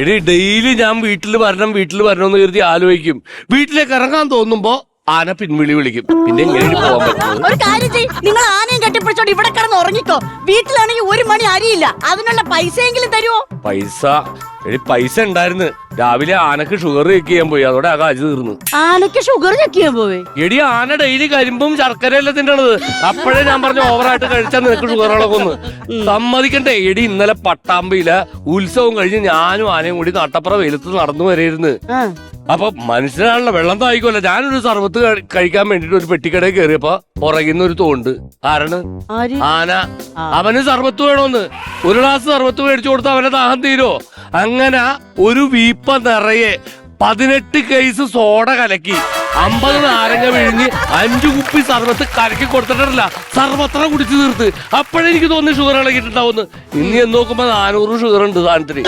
എടി ഡെയിലി ഞാൻ വീട്ടിൽ വരണം വീട്ടിൽ വരണം എന്ന് കരുതി ആലോചിക്കും. വീട്ടിലേക്ക് ഇറങ്ങാൻ തോന്നുമ്പോ ആന പിൻവിളി വിളിക്കും. പിന്നെ പോകാൻ പറ്റുന്നത് ഒരു കാര്യം ചെയ്യ്. നിങ്ങൾ ആനയും കെട്ടിപ്പിടിച്ചോണ്ട് ഇവിടെ കിടന്ന് ഉറങ്ങിക്കോ. വീട്ടിലാണെങ്കിൽ ഒരു മണി അരിയില്ല. അതിനുള്ള പൈസയെങ്കിലും തരുമോ പൈസ. എടി പൈസ ഉണ്ടായിരുന്നു. രാവിലെ ആനക്ക് ഷുഗർ ചെക്ക് ചെയ്യാൻ പോയി. അതോടെ ആ കാശ് തീർന്നു. ആനക്ക് ഷുഗർ ചെക്ക് ചെയ്യാൻ പോവേ? എടി ആന ഡെയിലി കരിമ്പും ശർക്കര ശർക്കരയല്ല തിന്നണത്? അപ്പോഴേ ഞാൻ പറഞ്ഞു ഓവറായിട്ട് കഴിച്ചാൽ നിനക്ക് ഷുഗറുകളൊക്കെ ഒന്ന് സമ്മതിക്കണ്ടേ? എടി ഇന്നലെ പട്ടാമ്പിയിലെ ഉത്സവം കഴിഞ്ഞ് ഞാനും ആനയും കൂടി നട്ടപ്പുറ വെയിലത്ത് നടന്നു വരരുന്ന്. ആ. അപ്പൊ മനുഷ്യനാണല്ലോ വെള്ളം തായിക്കോല്ല ഞാനൊരു സർവത്ത് കഴിക്കാൻ വേണ്ടിട്ട് ഒരു പെട്ടിക്കടയിൽ കയറിയപ്പോ പുറകിന്ന് ഒരു തോണ്ട്. ആരാണ്? ആന. അവന് സർവത്ത് വേണോന്ന്. ഒരു ഗ്ലാസ് സർവത്ത് മേടിച്ചു കൊടുത്ത അവനെ ദാഹം തീരോ? അങ്ങനെ ഒരു വീപ്പ നിറയെ പതിനെട്ട് കേസ് സോഡ കലക്കി അമ്പത് നാരങ്ങ വിഴിഞ്ഞ് അഞ്ചു കുപ്പി സർവത്ത് കലക്കി കൊടുത്തിട്ടില്ല. സർവത്ര കുടിച്ചു തീർത്ത്. അപ്പോഴെനിക്ക് തോന്നി ഷുഗർ ഇളകിയിട്ടുണ്ടാവുന്നു ഇനി എന്ന് നോക്കുമ്പോ നാനൂറ് ഷുഗർ ഉണ്ട് സാധനത്തിന്.